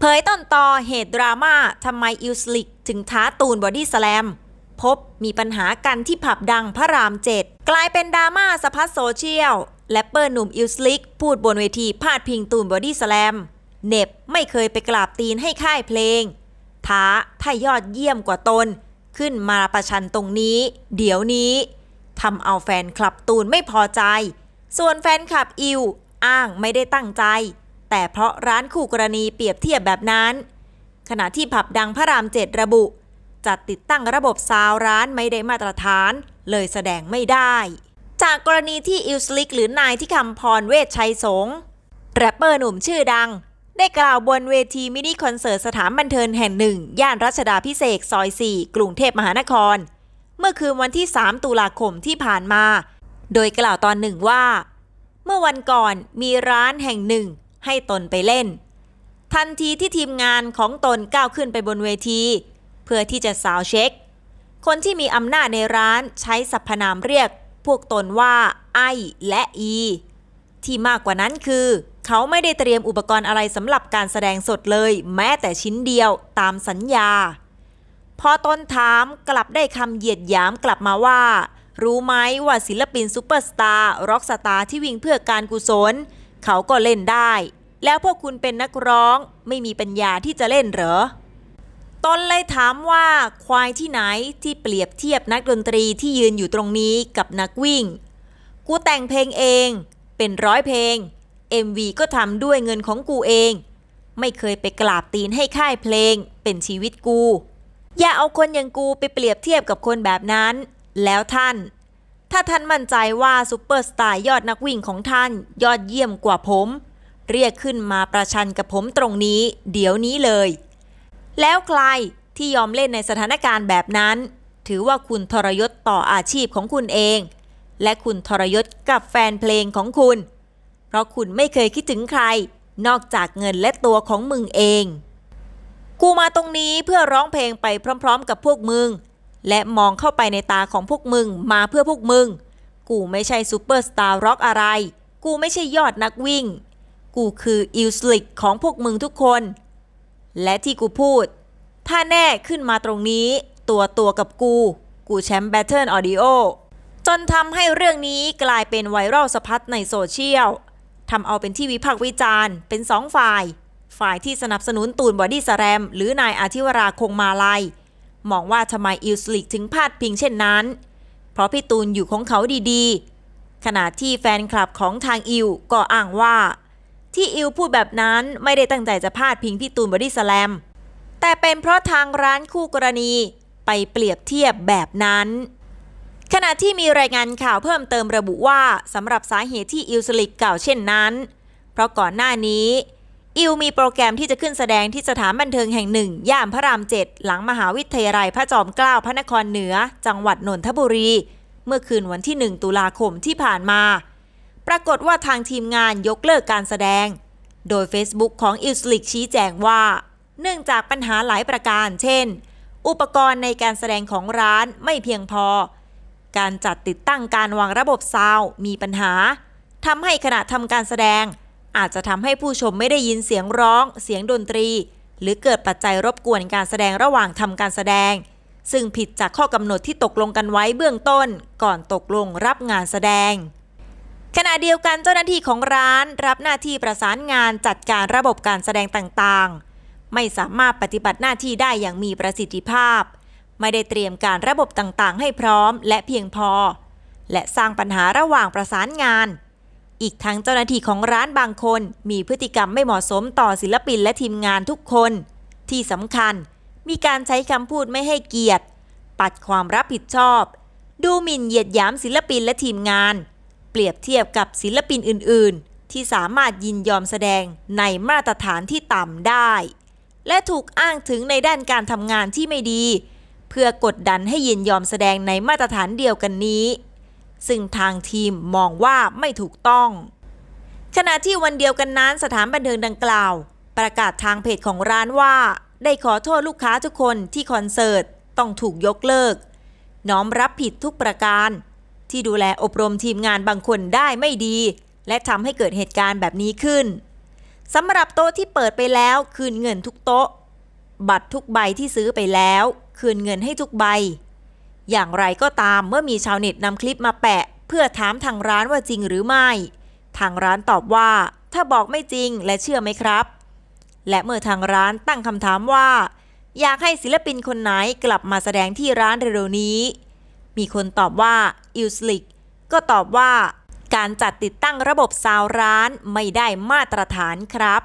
เผยต้นตอเหตุดราม่าทำไมอิลสลิกถึงท้าตูนบอดี้สแลม พบมีปัญหากันที่ผับดังพระรามเจ็ดกลายเป็นดราม่าสะพัดโซเชียลแรปเปอร์หนุ่มอิลสลิกพูดบนเวทีพาดพิงตูนบอดี้สแลมเน็บไม่เคยไปกราบตีนให้ค่ายเพลง ท้าถ้ายอดเยี่ยมกว่าตน ขึ้นมาประชันตรงนี้ เดี๋ยวนี้ทำเอาแฟนคลับตูนไม่พอใจ ส่วนแฟนคลับอิวอ้างไม่ได้ตั้งใจ แต่เพราะร้านคู่กรณีเปรียบเทียบแบบนั้น ขณะที่ผับดังพระรามเจ็ดระบุ จัดติดตั้งระบบซาวร้านไม่ได้มาตรฐาน เลยแสดงไม่ได้ จากกรณีที่อิลสลิกหรือนายที่คำพรเวชชัยสงแรปเปอร์หนุ่มชื่อดัง ได้กล่าวบนเวทีมินิคอนเสิร์ตสถานบันเทิงแห่งหนึ่ง ย่านรัชดาพิเศษซอย 4 กรุงเทพมหานคร เมื่อคืนวันที่ 3 ตุลาคมที่ผ่านมา โดยกล่าวตอนหนึ่งว่า เมื่อวันก่อนมีร้านแห่งหนึ่ง ให้ตนไปเล่น ทันทีที่ทีมงานของตนก้าวขึ้นไปบนเวที เพื่อที่จะสาวเช็ค คนที่มีอำนาจในร้านใช้สรรพนามเรียก พวกตนว่า ไอและอี ที่มากกว่านั้นคือ เขาไม่ได้เตรียมอุปกรณ์อะไรสำหรับการแสดงสดเลย แม้แต่ชิ้นเดียวตามสัญญา พอตนถามกลับได้คำเหยียดหยามกลับมาว่ารู้ไหมว่าศิลปินซูเปอร์สตาร์ร็อกสตาร์ที่วิ่งเพื่อการกุศล เขาก็เล่นได้ แล้วพวกคุณเป็นนักร้องไม่มีปัญญาที่จะเล่นเหรอ ตนเลยถามว่าควายที่ไหนที่เปรียบเทียบนักดนตรีที่ยืนอยู่ตรงนี้กับนักวิ่ง กูแต่งเพลงเอง เป็นร้อยเพลง MV ก็ทำด้วยเงินของกูเอง ไม่เคยไปกราบตีนให้ค่ายเพลง เป็นชีวิตกู อย่าเอาคนอย่างกูไปเปรียบเทียบกับคนแบบนั้น แล้วท่าน ถ้าท่านมั่นใจว่าซูเปอร์สตาร์ยอดนักวิ่งของท่านยอดเยี่ยมกว่าผม เรียกขึ้นมาประชันกับผมตรงนี้ เดี๋ยวนี้เลย แล้วใครที่ยอมเล่นในสถานการณ์แบบนั้น ถือว่าคุณทรยศต่ออาชีพของคุณเอง และคุณทรยศกับแฟนเพลงของคุณ เพราะคุณไม่เคยคิดถึงใคร นอกจากเงินและตัวของมึงเอง กูมาตรงนี้เพื่อร้องเพลงไปพร้อม ๆ กับพวกมึง และมองเข้าไปในตาของพวกมึงมาเพื่อพวกมึง กูไม่ใช่ซูเปอร์สตาร์ร็อกอะไร กูไม่ใช่ยอดนักวิ่ง กูคืออิลสลิกของพวกมึงทุกคน และที่กูพูด ถ้าแน่ขึ้นมาตรงนี้ ตัวตัวกับกู กูแชมป์แบทเทิลออดิโอจนทำให้เรื่องนี้กลายเป็นไวรัลสะพัดในโซเชียลทำเอาเป็นที่วิพากษ์วิจารณ์เป็นสองฝ่าย ฝ่ายที่สนับสนุนตูนบอดี้สแรม หรือนายอาทิวราคงมาลัยมองว่าทำไมอิลสลิกถึงพาดพิงเช่นนั้น เพราะพี่ตูนอยู่ของเขาดีๆ ขณะที่แฟนคลับของทางอิวก็อ้างว่า ที่อิวพูดแบบนั้นไม่ได้ตั้งใจจะพาดพิงพี่ตูนบอดี้สแลม แต่เป็นเพราะทางร้านคู่กรณีไปเปรียบเทียบแบบนั้น ขณะที่มีรายงานข่าวเพิ่มเติมระบุว่าสำหรับสาเหตุที่อิลสลิกกล่าวเช่นนั้น เพราะก่อนหน้านี้ อิวมีโปรแกรมที่จะขึ้นแสดงที่สถานบันเทิงแห่งหนึ่ง ย่านพระรามเจ็ดหลังมหาวิทยาลัยพระจอมเกล้าพระนครเหนือ จังหวัดนนทบุรี เมื่อคืนวันที่ 1 ตุลาคมที่ผ่านมา ปรากฏว่าทางทีมงานยกเลิกการแสดง โดย Facebook ของอิลสลิกชี้แจงว่า เนื่องจากปัญหาหลายประการ เช่น อุปกรณ์ในการแสดงของร้านไม่เพียงพอ การจัดติดตั้งการวางระบบซาวมีปัญหาทำให้ขณะทำการแสดง อาจจะทำให้ผู้ชมไม่ได้ยินเสียงร้อง เสียงดนตรี หรือเกิดปัจจัยรบกวนการแสดงระหว่างทำการแสดง ซึ่งผิดจากข้อกำหนดที่ตกลงกันไว้เบื้องต้น ก่อนตกลงรับงานแสดง ขณะเดียวกันเจ้าหน้าที่ของร้านรับหน้าที่ประสานงานจัดการระบบการแสดงต่างๆ ไม่สามารถปฏิบัติหน้าที่ได้อย่างมีประสิทธิภาพ ไม่ได้เตรียมการระบบต่างๆ ให้พร้อมและเพียงพอ และสร้างปัญหาระหว่างประสานงาน อีกทั้งเจ้าหน้าที่ของร้านบางคนมีพฤติกรรมไม่เหมาะสมต่อศิลปินและทีมงานทุกคน ที่สำคัญมีการใช้คำพูดไม่ให้เกียรติ ปัดความรับผิดชอบ ดูหมิ่นเหยียดหยามศิลปินและทีมงาน เปรียบเทียบกับศิลปินอื่น ๆ ที่สามารถยินยอมแสดงในมาตรฐานที่ต่ำได้ และถูกอ้างถึงในด้านการทำงานที่ไม่ดี เพื่อกดดันให้ยินยอมแสดงในมาตรฐานเดียวกันนี้ ซึ่งทางทีมมองว่าไม่ถูกต้อง ขณะที่วันเดียวกันนั้นสถานบันเทิงดังกล่าว ประกาศทางเพจของร้านว่า ได้ขอโทษลูกค้าทุกคนที่คอนเสิร์ตต้องถูกยกเลิกน้อมรับผิดทุกประการ ที่ดูแลอบรมทีมงานบางคนได้ไม่ดี และทำให้เกิดเหตุการณ์แบบนี้ขึ้นสำหรับโต๊ะที่เปิดไปแล้ว คืนเงินทุกโต๊ะ บัตรทุกใบที่ซื้อไปแล้ว คืนเงินให้ทุกใบ อย่างไรก็ตามเมื่อมีชาวเน็ตนำคลิปมาแปะ เพื่อถามทางร้านว่าจริงหรือไม่ ทางร้านตอบว่า ถ้าบอกไม่จริงและเชื่อไหมครับ และเมื่อทางร้านตั้งคำถามว่า อยากให้ศิลปินคนไหนกลับมาแสดงที่ร้านเร็วๆนี้ มีคนตอบว่าอิลสลิกก็ตอบว่า การจัดติดตั้งระบบซาวร้านไม่ได้มาตรฐานครับ